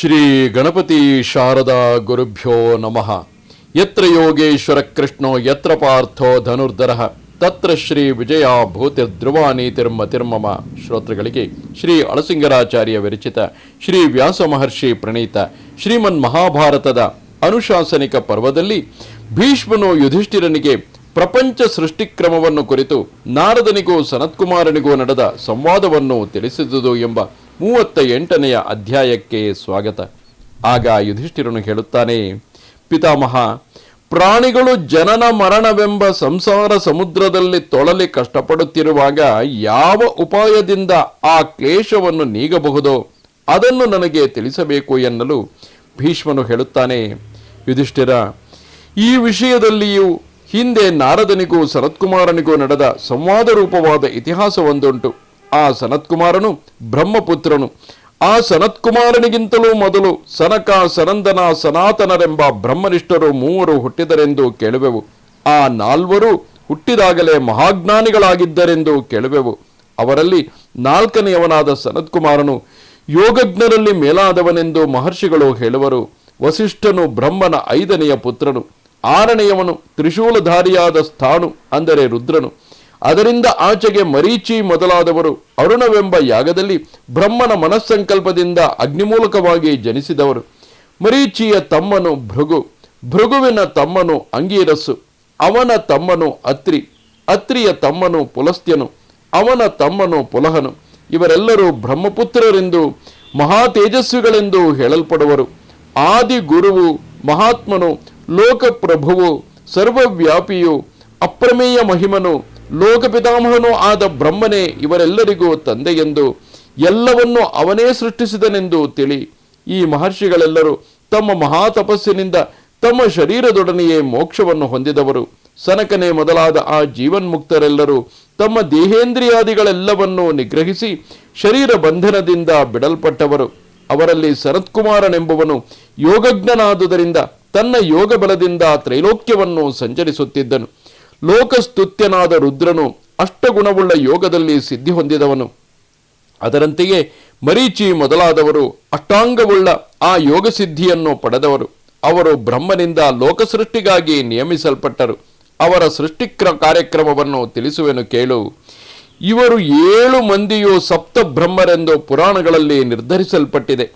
ಶ್ರೀ ಗಣಪತಿ ಶಾರದಾ ಗುರುಭ್ಯೋ ನಮಃ. ಯತ್ರ ಯೋಗೇಶ್ವರ ಕೃಷ್ಣೋ, ಯತ್ರ ಪಾರ್ಥೋ ಧನುರ್ಧರ. ತತ್ರ ಶ್ರೀ ವಿಜಯ ಭೂತಿರ್ಧ್ರುವಾನೀತಿರ್ಮ ತಿರ್ಮಮ. ಶ್ರೋತೃಗಳಿಗೆ ಶ್ರೀ ಅಳಸಿಂಗರಾಚಾರ್ಯ ವಿರಚಿತ ಶ್ರೀ ವ್ಯಾಸ ಮಹರ್ಷಿ ಪ್ರಣೀತ ಶ್ರೀಮನ್ ಮಹಾಭಾರತದ ಅನುಶಾಸನಿಕ ಪರ್ವದಲ್ಲಿ ಭೀಷ್ಮನು ಯುಧಿಷ್ಠಿರನಿಗೆ ಪ್ರಪಂಚ ಸೃಷ್ಟಿಕ್ರಮವನ್ನು ಕುರಿತು ನಾರದನಿಗೂ ಸನತ್ಕುಮಾರನಿಗೂ ನಡೆದ ಸಂವಾದವನ್ನು ತಿಳಿಸಿದುದು ಎಂಬ ಮೂವತ್ತ ಎಂಟನೆಯ ಅಧ್ಯಾಯಕ್ಕೆ ಸ್ವಾಗತ. ಆಗ ಯುಧಿಷ್ಠಿರನು ಹೇಳುತ್ತಾನೆ, ಪಿತಾಮಹ, ಪ್ರಾಣಿಗಳು ಜನನ ಮರಣವೆಂಬ ಸಂಸಾರ ಸಮುದ್ರದಲ್ಲಿ ತೊಳಲಿ ಕಷ್ಟಪಡುತ್ತಿರುವಾಗ ಯಾವ ಉಪಾಯದಿಂದ ಆ ಕ್ಲೇಶವನ್ನು ನೀಗಬಹುದೋ ಅದನ್ನು ನನಗೆ ತಿಳಿಸಬೇಕು ಎನ್ನಲು ಭೀಷ್ಮನು ಹೇಳುತ್ತಾನೆ, ಯುಧಿಷ್ಠಿರ, ಈ ವಿಷಯದಲ್ಲಿಯೂ ಹಿಂದೆ ನಾರದನಿಗೂ ಸರತ್ಕುಮಾರನಿಗೂ ನಡೆದ ಸಂವಾದ ರೂಪವಾದ ಇತಿಹಾಸವೊಂದುಂಟು. ಆ ಸನತ್ಕುಮಾರನು ಬ್ರಹ್ಮಪುತ್ರನು. ಆ ಸನತ್ಕುಮಾರನಿಗಿಂತಲೂ ಮೊದಲು ಸನಕ, ಸನಂದನ, ಸನಾತನರೆಂಬ ಬ್ರಹ್ಮನಿಷ್ಠರು ಮೂವರು ಹುಟ್ಟಿದರೆಂದು ಕೇಳುವೆವು. ಆ ನಾಲ್ವರು ಹುಟ್ಟಿದಾಗಲೇ ಮಹಾಜ್ಞಾನಿಗಳಾಗಿದ್ದರೆಂದು ಕೇಳುವೆವು. ಅವರಲ್ಲಿ ನಾಲ್ಕನೆಯವನಾದ ಸನತ್ಕುಮಾರನು ಯೋಗಜ್ಞರಲ್ಲಿ ಮೇಲಾದವನೆಂದು ಮಹರ್ಷಿಗಳು ಹೇಳುವರು. ವಸಿಷ್ಠನು ಬ್ರಹ್ಮನ ಐದನೆಯ ಪುತ್ರನು. ಆರನೆಯವನು ತ್ರಿಶೂಲಧಾರಿಯಾದ ಸ್ಥಾನು, ಅಂದರೆ ರುದ್ರನು. ಅದರಿಂದ ಆಚೆಗೆ ಮರೀಚಿ ಮೊದಲಾದವರು ಅರುಣವೆಂಬ ಯಾಗದಲ್ಲಿ ಬ್ರಹ್ಮನ ಮನಸ್ಸಂಕಲ್ಪದಿಂದ ಅಗ್ನಿಮೂಲಕವಾಗಿ ಜನಿಸಿದವರು. ಮರೀಚಿಯ ತಮ್ಮನು ಭೃಗು, ಭೃಗುವಿನ ತಮ್ಮನು ಅಂಗೀರಸ್ಸು, ಅವನ ತಮ್ಮನು ಅತ್ರಿ, ಅತ್ರಿಯ ತಮ್ಮನು ಪುಲಸ್ತ್ಯನು, ಅವನ ತಮ್ಮನು ಪುಲಹನು. ಇವರೆಲ್ಲರೂ ಬ್ರಹ್ಮಪುತ್ರರೆಂದು ಮಹಾ ತೇಜಸ್ವಿಗಳೆಂದು ಹೇಳಲ್ಪಡುವರು. ಆದಿ ಗುರುವು ಮಹಾತ್ಮನು, ಲೋಕಪ್ರಭುವು, ಸರ್ವವ್ಯಾಪಿಯು, ಅಪ್ರಮೇಯ ಮಹಿಮನು ಲೋಕಪಿತಾಮಹನೂ ಆದ ಬ್ರಹ್ಮನೇ ಇವರೆಲ್ಲರಿಗೂ ತಂದೆಯೆಂದು ಎಲ್ಲವನ್ನೂ ಅವನೇ ಸೃಷ್ಟಿಸಿದನೆಂದು ತಿಳಿ. ಈ ಮಹರ್ಷಿಗಳೆಲ್ಲರೂ ತಮ್ಮ ಮಹಾತಪಸ್ಸಿನಿಂದ ತಮ್ಮ ಶರೀರದೊಡನೆಯೇ ಮೋಕ್ಷವನ್ನು ಹೊಂದಿದವರು. ಸನಕನೇ ಮೊದಲಾದ ಆ ಜೀವನ್ಮುಕ್ತರೆಲ್ಲರೂ ತಮ್ಮ ದೇಹೇಂದ್ರಿಯಾದಿಗಳೆಲ್ಲವನ್ನೂ ನಿಗ್ರಹಿಸಿ ಶರೀರ ಬಂಧನದಿಂದ ಬಿಡಲ್ಪಟ್ಟವರು. ಅವರಲ್ಲಿ ಸರತ್ಕುಮಾರನೆಂಬುವನು ಯೋಗಜ್ಞನಾದುದರಿಂದ ತನ್ನ ಯೋಗ ಬಲದಿಂದ ತ್ರೈಲೋಕ್ಯವನ್ನು ಸಂಚರಿಸುತ್ತಿದ್ದನು. ಲೋಕಸ್ತುತ್ಯನಾದ ರುದ್ರನು ಅಷ್ಟಗುಣವುಳ್ಳ ಯೋಗದಲ್ಲಿ ಸಿದ್ಧಿ ಹೊಂದಿದವನು. ಅದರಂತೆಯೇ ಮರೀಚಿ ಮೊದಲಾದವರು ಅಷ್ಟಾಂಗವುಳ್ಳ ಆ ಯೋಗ ಸಿದ್ಧಿಯನ್ನು ಪಡೆದವರು. ಅವರು ಬ್ರಹ್ಮನಿಂದ ಲೋಕಸೃಷ್ಟಿಗಾಗಿ ನಿಯಮಿಸಲ್ಪಟ್ಟರು. ಅವರ ಸೃಷ್ಟಿಕ್ರ ಕಾರ್ಯಕ್ರಮವನ್ನು ತಿಳಿಸುವೆನು ಕೇಳು. ಇವರು ಏಳು ಮಂದಿಯು ಸಪ್ತ ಬ್ರಹ್ಮರೆಂದು ಪುರಾಣಗಳಲ್ಲಿ ನಿರ್ಧರಿಸಲ್ಪಟ್ಟಿದೆ.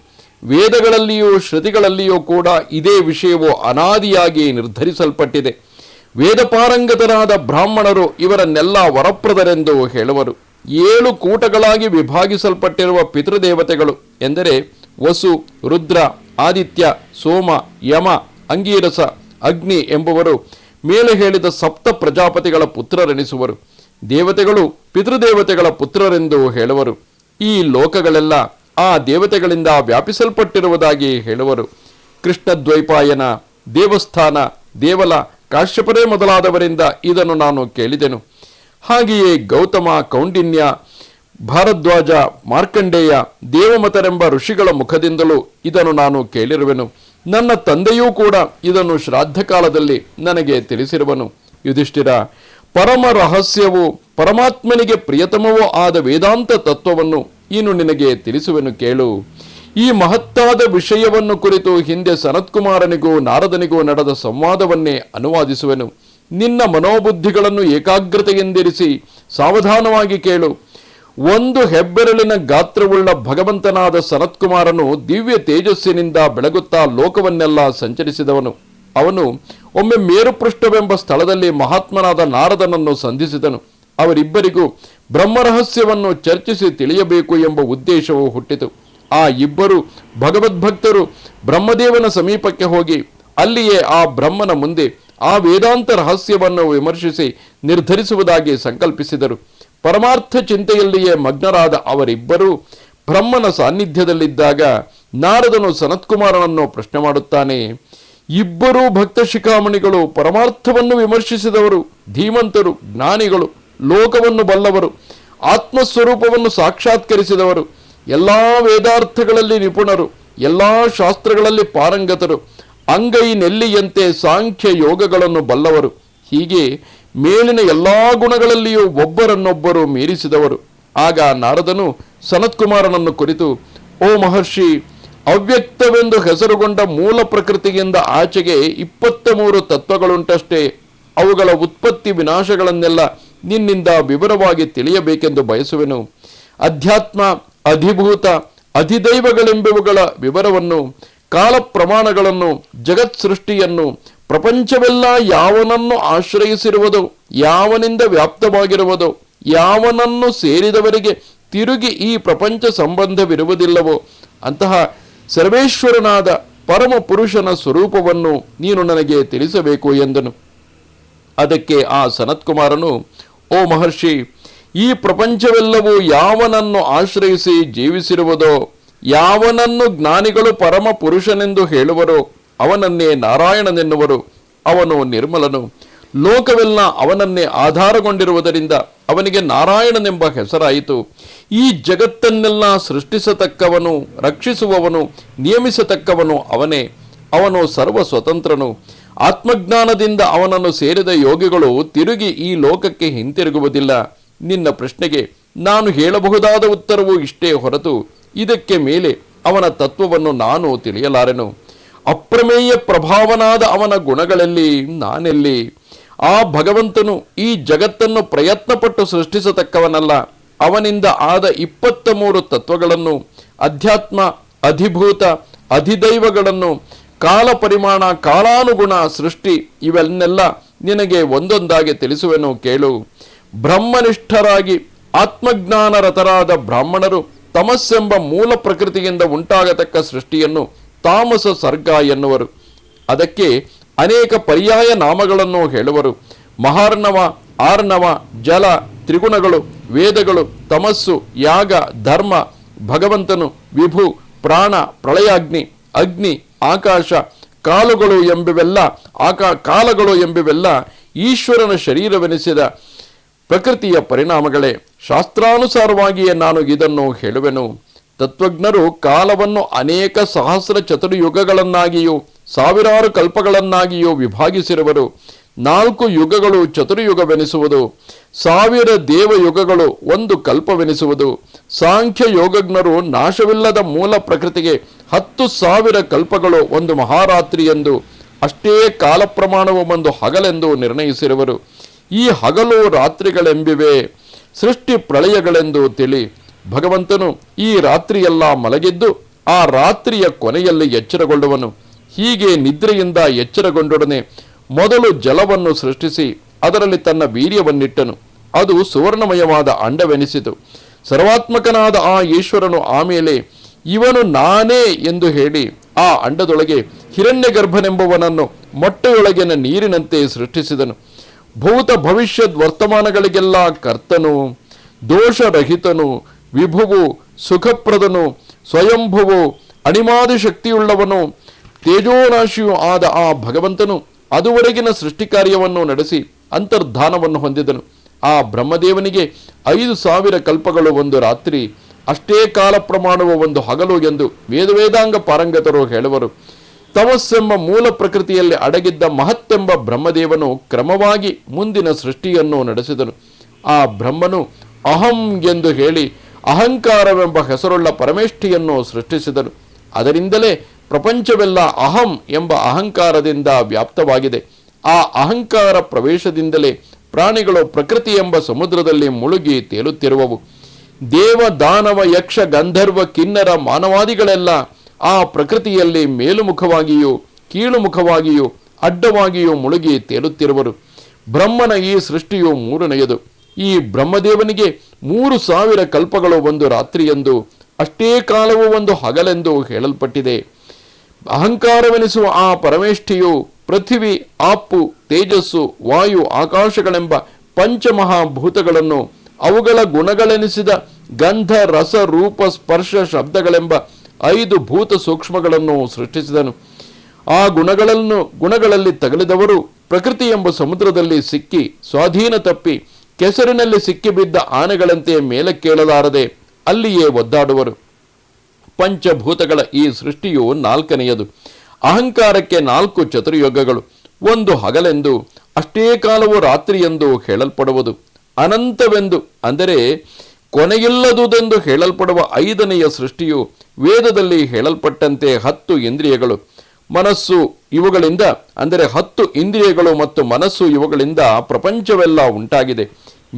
ವೇದಗಳಲ್ಲಿಯೂ ಶ್ರುತಿಗಳಲ್ಲಿಯೂ ಕೂಡ ಇದೇ ವಿಷಯವು ಅನಾದಿಯಾಗಿ ನಿರ್ಧರಿಸಲ್ಪಟ್ಟಿದೆ. ವೇದಪಾರಂಗತರಾದ ಬ್ರಾಹ್ಮಣರು ಇವರನ್ನೆಲ್ಲ ವರಪ್ರದರೆಂದು ಹೇಳುವರು. ಏಳು ಕೂಟಗಳಾಗಿ ವಿಭಾಗಿಸಲ್ಪಟ್ಟಿರುವ ಪಿತೃದೇವತೆಗಳು ಎಂದರೆ ವಸು, ರುದ್ರ, ಆದಿತ್ಯ, ಸೋಮ, ಯಮ, ಅಂಗೀರಸ, ಅಗ್ನಿ ಎಂಬುವರು ಮೇಲೆ ಹೇಳಿದ ಸಪ್ತ ಪ್ರಜಾಪತಿಗಳ ಪುತ್ರರೆನಿಸುವರು. ದೇವತೆಗಳು ಪಿತೃದೇವತೆಗಳ ಪುತ್ರರೆಂದು ಹೇಳುವರು. ಈ ಲೋಕಗಳೆಲ್ಲ ಆ ದೇವತೆಗಳಿಂದ ವ್ಯಾಪಿಸಲ್ಪಟ್ಟಿರುವುದಾಗಿ ಹೇಳುವರು. ಕೃಷ್ಣದ್ವೈಪಾಯನ ದೇವಸ್ಥಾನ, ದೇವಲ ಕಾಶ್ಯಪರೇ ಮೊದಲಾದವರಿಂದ ಇದನ್ನು ನಾನು ಕೇಳಿದೆನು. ಹಾಗೆಯೇ ಗೌತಮ ಕೌಂಡಿನ್ಯ, ಭಾರದ್ವಾಜ, ಮಾರ್ಕಂಡೇಯ, ದೇವಮತರೆಂಬ ಋಷಿಗಳ ಮುಖದಿಂದಲೂ ಇದನ್ನು ನಾನು ಕೇಳಿರುವೆನು. ನನ್ನ ತಂದೆಯೂ ಕೂಡ ಇದನ್ನು ಶ್ರಾದ್ದ ಕಾಲದಲ್ಲಿ ನನಗೆ ತಿಳಿಸಿರುವನು. ಯುಧಿಷ್ಠಿರ, ಪರಮ ರಹಸ್ಯವು ಪರಮಾತ್ಮನಿಗೆ ಪ್ರಿಯತಮವೂ ಆದ ವೇದಾಂತ ತತ್ವವನ್ನು ಇನ್ನು ನಿನಗೆ ತಿಳಿಸುವೆನು ಕೇಳು. ಈ ಮಹತ್ತಾದ ವಿಷಯವನ್ನು ಕುರಿತು ಹಿಂದೆ ಸನತ್ಕುಮಾರನಿಗೂ ನಾರದನಿಗೂ ನಡೆದ ಸಂವಾದವನ್ನೇ ಅನುವಾದಿಸುವೆನು. ನಿನ್ನ ಮನೋಬುದ್ಧಿಗಳನ್ನು ಏಕಾಗ್ರತೆಯಿಂದಿರಿಸಿ ಸಾವಧಾನವಾಗಿ ಕೇಳು. ಒಂದು ಹೆಬ್ಬೆರಳಿನ ಗಾತ್ರವುಳ್ಳ ಭಗವಂತನಾದ ಸನತ್ಕುಮಾರನು ದಿವ್ಯ ತೇಜಸ್ಸಿನಿಂದ ಬೆಳಗುತ್ತಾ ಲೋಕವನ್ನೆಲ್ಲ ಸಂಚರಿಸಿದವನು. ಅವನು ಒಮ್ಮೆ ಮೇರುಪೃಷ್ಠವೆಂಬ ಸ್ಥಳದಲ್ಲಿ ಮಹಾತ್ಮನಾದ ನಾರದನನ್ನು ಸಂಧಿಸಿದನು. ಅವರಿಬ್ಬರಿಗೂ ಬ್ರಹ್ಮರಹಸ್ಯವನ್ನು ಚರ್ಚಿಸಿ ತಿಳಿಯಬೇಕು ಎಂಬ ಉದ್ದೇಶವು ಹುಟ್ಟಿತು. ಆ ಇಬ್ಬರು ಭಗವದ್ಭಕ್ತರು ಬ್ರಹ್ಮದೇವನ ಸಮೀಪಕ್ಕೆ ಹೋಗಿ ಅಲ್ಲಿಯೇ ಆ ಬ್ರಹ್ಮನ ಮುಂದೆ ಆ ವೇದಾಂತ ರಹಸ್ಯವನ್ನು ವಿಮರ್ಶಿಸಿ ನಿರ್ಧರಿಸುವುದಾಗಿ ಸಂಕಲ್ಪಿಸಿದರು. ಪರಮಾರ್ಥ ಚಿಂತೆಯಲ್ಲಿಯೇ ಮಗ್ನರಾದ ಅವರಿಬ್ಬರೂ ಬ್ರಹ್ಮನ ಸಾನ್ನಿಧ್ಯದಲ್ಲಿದ್ದಾಗ ನಾರದನು ಸನತ್ಕುಮಾರನನ್ನು ಪ್ರಶ್ನೆ ಮಾಡುತ್ತಾನೆ, ಇಬ್ಬರೂ ಭಕ್ತ ಶಿಖಾಮಣಿಗಳು ಪರಮಾರ್ಥವನ್ನು ವಿಮರ್ಶಿಸಿದವರು, ಧೀಮಂತರು, ಜ್ಞಾನಿಗಳು, ಲೋಕವನ್ನು ಬಲ್ಲವರು, ಆತ್ಮಸ್ವರೂಪವನ್ನು ಸಾಕ್ಷಾತ್ಕರಿಸಿದವರು ಎಲ್ಲ ವೇದಾರ್ಥಗಳಲ್ಲಿ ನಿಪುಣರು, ಎಲ್ಲ ಶಾಸ್ತ್ರಗಳಲ್ಲಿ ಪಾರಂಗತರು, ಅಂಗೈ ನೆಲ್ಲಿಯಂತೆ ಸಾಂಖ್ಯ ಯೋಗಗಳನ್ನು ಬಲ್ಲವರು. ಹೀಗೆ ಮೇಲಿನ ಎಲ್ಲ ಗುಣಗಳಲ್ಲಿಯೂ ಒಬ್ಬರನ್ನೊಬ್ಬರು ಮೀರಿಸಿದವರು. ಆಗ ನಾರದನು ಸನತ್ಕುಮಾರನನ್ನು ಕುರಿತು, ಓ ಮಹರ್ಷಿ, ಅವ್ಯಕ್ತವೆಂದು ಹೆಸರುಗೊಂಡ ಮೂಲ ಪ್ರಕೃತಿಯಿಂದ ಆಚೆಗೆ ಇಪ್ಪತ್ತ ಮೂರು ತತ್ವಗಳುಂಟಷ್ಟೇ. ಅವುಗಳ ಉತ್ಪತ್ತಿ ವಿನಾಶಗಳನ್ನೆಲ್ಲ ನಿನ್ನಿಂದ ವಿವರವಾಗಿ ತಿಳಿಯಬೇಕೆಂದು ಬಯಸುವೆನು. ಅಧ್ಯಾತ್ಮ ಅಧಿಭೂತ ಅಧಿದೈವಗಳೆಂಬವುಗಳ ವಿವರವನ್ನು ಕಾಲ ಪ್ರಮಾಣಗಳನ್ನು ಜಗತ್ ಸೃಷ್ಟಿಯನ್ನು ಪ್ರಪಂಚವೆಲ್ಲ ಯಾವನನ್ನು ಆಶ್ರಯಿಸಿರುವುದು, ಯಾವನಿಂದ ವ್ಯಾಪ್ತವಾಗಿರುವುದು, ಯಾವನನ್ನು ಸೇರಿದವರಿಗೆ ತಿರುಗಿ ಈ ಪ್ರಪಂಚ ಸಂಬಂಧವಿರುವುದಿಲ್ಲವೋ, ಅಂತಹ ಸರ್ವೇಶ್ವರನಾದ ಪರಮ ಪುರುಷನ ಸ್ವರೂಪವನ್ನು ನೀನು ನನಗೆ ತಿಳಿಸಬೇಕು ಎಂದನು. ಅದಕ್ಕೆ ಆ ಸನತ್ಕುಮಾರನು, ಓ ಮಹರ್ಷಿ ಈ ಪ್ರಪಂಚವೆಲ್ಲವೂ ಯಾವನನ್ನು ಆಶ್ರಯಿಸಿ ಜೀವಿಸಿರುವುದೋ, ಯಾವನನ್ನು ಜ್ಞಾನಿಗಳು ಪರಮ ಪುರುಷನೆಂದು ಹೇಳುವರೋ, ಅವನನ್ನೇ ನಾರಾಯಣನೆನ್ನುವರು ಅವನು ನಿರ್ಮಲನು. ಲೋಕವೆಲ್ಲ ಅವನನ್ನೇ ಆಧಾರಗೊಂಡಿರುವುದರಿಂದ ಅವನಿಗೆ ನಾರಾಯಣನೆಂಬ ಹೆಸರಾಯಿತು. ಈ ಜಗತ್ತನ್ನೆಲ್ಲ ಸೃಷ್ಟಿಸತಕ್ಕವನು, ರಕ್ಷಿಸುವವನು, ನಿಯಮಿಸತಕ್ಕವನು ಅವನೇ. ಅವನು ಸರ್ವ ಸ್ವತಂತ್ರನು ಆತ್ಮಜ್ಞಾನದಿಂದ ಅವನನ್ನು ಸೇರಿದ ಯೋಗಿಗಳು ತಿರುಗಿ ಈ ಲೋಕಕ್ಕೆ ಹಿಂತಿರುಗುವುದಿಲ್ಲ. ನಿನ್ನ ಪ್ರಶ್ನೆಗೆ ನಾನು ಹೇಳಬಹುದಾದ ಉತ್ತರವು ಇಷ್ಟೇ ಹೊರತು ಇದಕ್ಕೆ ಮೇಲೆ ಅವನ ತತ್ವವನ್ನು ನಾನು ತಿಳಿಯಲಾರೆನು. ಅಪ್ರಮೇಯ ಪ್ರಭಾವನಾದ ಅವನ ಗುಣಗಳಲ್ಲಿ ನಾನೆಲ್ಲಿ? ಆ ಭಗವಂತನು ಈ ಜಗತ್ತನ್ನು ಪ್ರಯತ್ನಪಟ್ಟು ಸೃಷ್ಟಿಸತಕ್ಕವನಲ್ಲ. ಅವನಿಂದ ಆದ ಇಪ್ಪತ್ತ ಮೂರು ತತ್ವಗಳನ್ನು, ಅಧ್ಯಾತ್ಮ, ಅಧಿಭೂತ, ಅಧಿದೈವಗಳನ್ನು, ಕಾಲ ಪರಿಮಾಣ, ಕಾಲಾನುಗುಣ, ಸೃಷ್ಟಿ ಇವೆನ್ನೆಲ್ಲ ನಿನಗೆ ಒಂದೊಂದಾಗಿ ತಿಳಿಸುವೆನು ಕೇಳು. ಬ್ರಹ್ಮನಿಷ್ಠರಾಗಿ ಆತ್ಮಜ್ಞಾನರತರಾದ ಬ್ರಾಹ್ಮಣರು ತಮಸ್ಸೆಂಬ ಮೂಲ ಪ್ರಕೃತಿಯಿಂದ ಉಂಟಾಗತಕ್ಕ ಸೃಷ್ಟಿಯನ್ನು ತಾಮಸ ಸರ್ಗ ಎನ್ನುವರು. ಅದಕ್ಕೆ ಅನೇಕ ಪರ್ಯಾಯ ನಾಮಗಳನ್ನು ಹೇಳುವರು. ಮಹಾರ್ಣವ, ಆರ್ಣವ, ಜಲ, ತ್ರಿಗುಣಗಳು, ವೇದಗಳು, ತಮಸ್ಸು, ಯಾಗ, ಧರ್ಮ, ಭಗವಂತನು, ವಿಭು, ಪ್ರಾಣ, ಪ್ರಳಯಾಗ್ನಿ, ಅಗ್ನಿ, ಆಕಾಶ, ಕಾಲುಗಳು ಎಂಬಿವೆಲ್ಲ ಆಕಾ, ಕಾಲಗಳು ಎಂಬಿವೆಲ್ಲ ಈಶ್ವರನ ಶರೀರವೆನಿಸಿದ ಪ್ರಕೃತಿಯ ಪರಿಣಾಮಗಳೇ. ಶಾಸ್ತ್ರಾನುಸಾರವಾಗಿಯೇ ನಾನು ಇದನ್ನು ಹೇಳುವೆನು. ತತ್ವಜ್ಞರು ಕಾಲವನ್ನು ಅನೇಕ ಸಹಸ್ರ ಚತುರ್ಯುಗಗಳನ್ನಾಗಿಯೂ, ಸಾವಿರಾರು ಕಲ್ಪಗಳನ್ನಾಗಿಯೂ ವಿಭಾಗಿಸಿರುವರು. ನಾಲ್ಕು ಯುಗಗಳು ಚತುರ್ಯುಗವೆನಿಸುವುದು. ಸಾವಿರ ದೇವಯುಗಗಳು ಒಂದು ಕಲ್ಪವೆನಿಸುವುದು. ಸಾಂಖ್ಯ ಯೋಗಜ್ಞರು ನಾಶವಿಲ್ಲದ ಮೂಲ ಪ್ರಕೃತಿಗೆ ಹತ್ತು ಸಾವಿರ ಕಲ್ಪಗಳು ಒಂದು ಮಹಾರಾತ್ರಿ ಎಂದು ಅಷ್ಟೇ ಕಾಲ ಪ್ರಮಾಣವು ಒಂದು ಹಗಲೆಂದು ನಿರ್ಣಯಿಸಿರುವರು. ಈ ಹಗಲು ರಾತ್ರಿಗಳೆಂಬಿವೆ, ಸೃಷ್ಟಿ ಪ್ರಳಯಗಳೆಂದು ತಿಳಿ. ಭಗವಂತನು ಈ ರಾತ್ರಿಯೆಲ್ಲ ಮಲಗಿದ್ದು, ಆ ರಾತ್ರಿಯ ಕೊನೆಯಲ್ಲಿ ಎಚ್ಚರಗೊಳ್ಳುವನು. ಹೀಗೆ ನಿದ್ರೆಯಿಂದ ಎಚ್ಚರಗೊಂಡೊಡನೆ ಮೊದಲು ಜಲವನ್ನು ಸೃಷ್ಟಿಸಿ, ಅದರಲ್ಲಿ ತನ್ನ ವೀರ್ಯವನ್ನಿಟ್ಟನು. ಅದು ಸುವರ್ಣಮಯವಾದ ಅಂಡವೆನಿಸಿತು. ಸರ್ವಾತ್ಮಕನಾದ ಆ ಈಶ್ವರನು ಆಮೇಲೆ ಇವನು ನಾನೇ ಎಂದು ಹೇಳಿ, ಆ ಅಂಡದೊಳಗೆ ಹಿರಣ್ಯ ಗರ್ಭನೆಂಬುವನನ್ನು ಮೊಟ್ಟೆಯೊಳಗಿನ ನೀರಿನಂತೆ ಸೃಷ್ಟಿಸಿದನು. ಭೂತ ಭವಿಷ್ಯದ ವರ್ತಮಾನಗಳಿಗೆಲ್ಲ ಕರ್ತನು, ದೋಷರಹಿತನು, ವಿಭುವು, ಸುಖಪ್ರದನು, ಸ್ವಯಂಭುವು, ಅಣಿಮಾದಿ ಶಕ್ತಿಯುಳ್ಳವನು ತೇಜೋರಾಶಿಯು ಆದ ಆ ಭಗವಂತನು ಅದುವರೆಗಿನ ಸೃಷ್ಟಿ ಕಾರ್ಯವನ್ನು ನಡೆಸಿ ಅಂತರ್ಧಾನವನ್ನು ಹೊಂದಿದನು. ಆ ಬ್ರಹ್ಮದೇವನಿಗೆ ಐದು ಸಾವಿರ ಕಲ್ಪಗಳು ಒಂದು ರಾತ್ರಿ, ಅಷ್ಟೇ ಕಾಲ ಪ್ರಮಾಣವು ಒಂದು ಹಗಲು ಎಂದು ವೇದವೇದಾಂಗ ಪಾರಂಗತರು ಹೇಳುವರು. ತಮಸ್ಸೆಂಬ ಮೂಲ ಪ್ರಕೃತಿಯಲ್ಲಿ ಅಡಗಿದ್ದ ಮಹತ್ತೆಂಬ ಬ್ರಹ್ಮದೇವನು ಕ್ರಮವಾಗಿ ಮುಂದಿನ ಸೃಷ್ಟಿಯನ್ನು ನಡೆಸಿದನು. ಆ ಬ್ರಹ್ಮನು ಅಹಂ ಎಂದು ಹೇಳಿ ಅಹಂಕಾರವೆಂಬ ಹೆಸರುಳ್ಳ ಪರಮೇಷ್ಠಿಯನ್ನು ಸೃಷ್ಟಿಸಿದನು. ಅದರಿಂದಲೇ ಪ್ರಪಂಚವೆಲ್ಲ ಅಹಂ ಎಂಬ ಅಹಂಕಾರದಿಂದ ವ್ಯಾಪ್ತವಾಗಿದೆ. ಆ ಅಹಂಕಾರ ಪ್ರವೇಶದಿಂದಲೇ ಪ್ರಾಣಿಗಳು ಪ್ರಕೃತಿ ಎಂಬ ಸಮುದ್ರದಲ್ಲಿ ಮುಳುಗಿ ತೇಲುತ್ತಿರುವವು. ದೇವ ದಾನವ ಯಕ್ಷ ಗಂಧರ್ವ ಕಿನ್ನರ ಮಾನವಾದಿಗಳೆಲ್ಲ ಆ ಪ್ರಕೃತಿಯಲ್ಲಿ ಮೇಲುಮುಖವಾಗಿಯೂ, ಕೀಳುಮುಖವಾಗಿಯೂ, ಅಡ್ಡವಾಗಿಯೂ ಮುಳುಗಿ ತೇಲುತ್ತಿರುವರು. ಬ್ರಹ್ಮನ ಈ ಸೃಷ್ಟಿಯು ಮೂರನೆಯದು. ಈ ಬ್ರಹ್ಮದೇವನಿಗೆ ಮೂರು ಸಾವಿರ ಕಲ್ಪಗಳು ಒಂದು ರಾತ್ರಿಯೆಂದು, ಅಷ್ಟೇ ಕಾಲವು ಒಂದು ಹಗಲೆಂದು ಹೇಳಲ್ಪಟ್ಟಿದೆ. ಅಹಂಕಾರವೆನಿಸುವ ಆ ಪರಮೇಷ್ಠಿಯು ಪೃಥಿವಿ, ಆಪು, ತೇಜಸ್ಸು, ವಾಯು, ಆಕಾಶಗಳೆಂಬ ಪಂಚಮಹಾಭೂತಗಳನ್ನು ಅವುಗಳ ಗುಣಗಳೆನಿಸಿದ ಗಂಧ, ರಸ, ರೂಪ, ಸ್ಪರ್ಶ, ಶಬ್ದಗಳೆಂಬ ಐದು ಭೂತ ಸೂಕ್ಷ್ಮಗಳನ್ನು ಸೃಷ್ಟಿಸಿದನು. ಆ ಗುಣಗಳನ್ನು, ಗುಣಗಳಲ್ಲಿ ತಗಲಿದವರು ಪ್ರಕೃತಿ ಎಂಬ ಸಮುದ್ರದಲ್ಲಿ ಸಿಕ್ಕಿ ಸ್ವಾಧೀನ ತಪ್ಪಿ ಕೆಸರಿನಲ್ಲಿ ಸಿಕ್ಕಿಬಿದ್ದ ಆನೆಗಳಂತೆ ಮೇಲೆ ಕೇಳಲಾರದೆ ಅಲ್ಲಿಯೇ ಒದ್ದಾಡುವರು. ಪಂಚಭೂತಗಳ ಈ ಸೃಷ್ಟಿಯು ನಾಲ್ಕನೆಯದು. ಅಹಂಕಾರಕ್ಕೆ ನಾಲ್ಕು ಚತುರ್ಯುಗಗಳು. ಒಂದು ಹಗಲೆಂದು, ಅಷ್ಟೇ ಕಾಲವು ರಾತ್ರಿಯೆಂದು ಹೇಳಲ್ಪಡುವುದು. ಅನಂತವೆಂದು, ಅಂದರೆ ಕೊನೆಯಿಲ್ಲದುದೆಂದು ಹೇಳಲ್ಪಡುವ ಐದನೆಯ ಸೃಷ್ಟಿಯು ವೇದದಲ್ಲಿ ಹೇಳಲ್ಪಟ್ಟಂತೆ ಹತ್ತು ಇಂದ್ರಿಯಗಳು. ಮನಸ್ಸು ಇವುಗಳಿಂದ, ಅಂದರೆ ಹತ್ತು ಇಂದ್ರಿಯಗಳು ಮತ್ತು ಮನಸ್ಸು ಇವುಗಳಿಂದ ಪ್ರಪಂಚವೆಲ್ಲ ಉಂಟಾಗಿದೆ.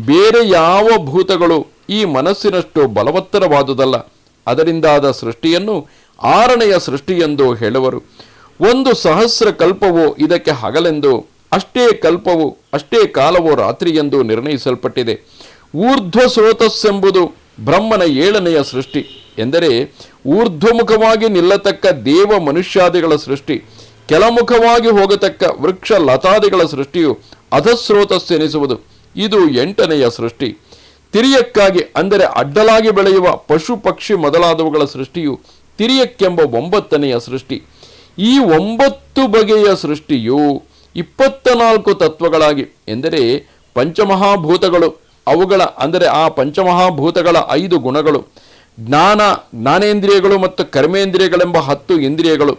ಬೇರೆ ಯಾವ ಭೂತಗಳು ಈ ಮನಸ್ಸಿನಷ್ಟು ಬಲವತ್ತರವಾದುದಲ್ಲ. ಅದರಿಂದಾದ ಸೃಷ್ಟಿಯನ್ನು ಆರನೆಯ ಸೃಷ್ಟಿಯೆಂದು ಹೇಳುವರು. ಒಂದು ಸಹಸ್ರ ಕಲ್ಪವು ಇದಕ್ಕೆ ಹಗಲೆಂದು, ಅಷ್ಟೇ ಕಲ್ಪವು, ಅಷ್ಟೇ ಕಾಲವು ರಾತ್ರಿ ಎಂದು ನಿರ್ಣಯಿಸಲ್ಪಟ್ಟಿದೆ. ಊರ್ಧ್ವ ಸ್ರೋತಸ್ಸೆಂಬುದು ಬ್ರಹ್ಮನ ಏಳನೆಯ ಸೃಷ್ಟಿ. ಎಂದರೆ ಊರ್ಧ್ವಮುಖವಾಗಿ ನಿಲ್ಲತಕ್ಕ ದೇವ ಮನುಷ್ಯಾದಿಗಳ ಸೃಷ್ಟಿ ಕೆಲಮುಖವಾಗಿ ಹೋಗತಕ್ಕ ವೃಕ್ಷ ಲತಾದಿಗಳ ಸೃಷ್ಟಿಯು ಅಧಸ್ರೋತಸ್ಸೆನಿಸುವುದು. ಇದು ಎಂಟನೆಯ ಸೃಷ್ಟಿ. ತಿರಿಯಕ್ಕಾಗಿ ಅಂದರೆ ಅಡ್ಡಲಾಗಿ ಬೆಳೆಯುವ ಪಶು ಪಕ್ಷಿ ಮೊದಲಾದವುಗಳ ಸೃಷ್ಟಿಯು ತಿರಿಯಕ್ಕೆಂಬ ಒಂಬತ್ತನೆಯ ಸೃಷ್ಟಿ. ಈ ಒಂಬತ್ತು ಬಗೆಯ ಸೃಷ್ಟಿಯು ಇಪ್ಪತ್ತ ನಾಲ್ಕು ತತ್ವಗಳಾಗಿ, ಎಂದರೆ ಪಂಚಮಹಾಭೂತಗಳು ಅವುಗಳ, ಅಂದರೆ ಆ ಪಂಚಮಹಾಭೂತಗಳ ಐದು ಗುಣಗಳು, ಜ್ಞಾನ, ಜ್ಞಾನೇಂದ್ರಿಯಗಳು ಮತ್ತು ಕರ್ಮೇಂದ್ರಿಯಗಳೆಂಬ ಹತ್ತು ಇಂದ್ರಿಯಗಳು,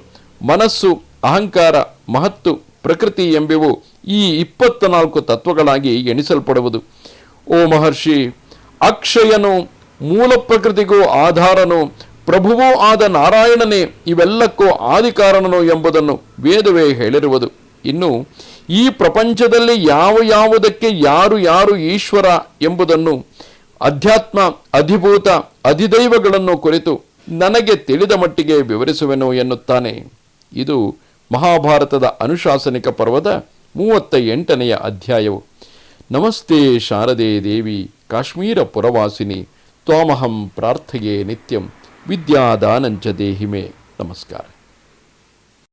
ಮನಸ್ಸು, ಅಹಂಕಾರ, ಮಹತ್ತು, ಪ್ರಕೃತಿ ಎಂಬಿವು ಈ ಇಪ್ಪತ್ತ ನಾಲ್ಕು ತತ್ವಗಳಾಗಿ ಎಣಿಸಲ್ಪಡುವುದು. ಓ ಮಹರ್ಷಿ, ಅಕ್ಷಯನು ಮೂಲ ಪ್ರಕೃತಿಗೂ ಆಧಾರನು, ಪ್ರಭುವೂ ಆದ ನಾರಾಯಣನೇ ಇವೆಲ್ಲಕ್ಕೂ ಆದಿಕಾರಣನು ಎಂಬುದನ್ನು ವೇದವೇ ಹೇಳಿರುವುದು. ಇನ್ನು ಈ ಪ್ರಪಂಚದಲ್ಲಿ ಯಾವ ಯಾವುದಕ್ಕೆ ಯಾರು ಯಾರು ಈಶ್ವರ ಎಂಬುದನ್ನು ಅಧ್ಯಾತ್ಮ, ಅಧಿಭೂತ, ಅಧಿದೈವಗಳನ್ನು ಕುರಿತು ನನಗೆ ತಿಳಿದ ಮಟ್ಟಿಗೆ ವಿವರಿಸುವೆನು ಎನ್ನುತ್ತಾನೆ. ಇದು ಮಹಾಭಾರತದ ಅನುಶಾಸನಿಕ ಪರ್ವದ ಮೂವತ್ತ ಎಂಟನೆಯ ಅಧ್ಯಾಯವು. ನಮಸ್ತೆ ಶಾರದೆ ದೇವಿ, ಕಾಶ್ಮೀರ ಪುರವಾಸಿನಿ, ತ್ವಾಮಹಂ ಪ್ರಾರ್ಥೆಯೇ ನಿತ್ಯಂ, ವಿದ್ಯಾದಾನಂಚ ದೇಹಿಮೆ. ನಮಸ್ಕಾರ.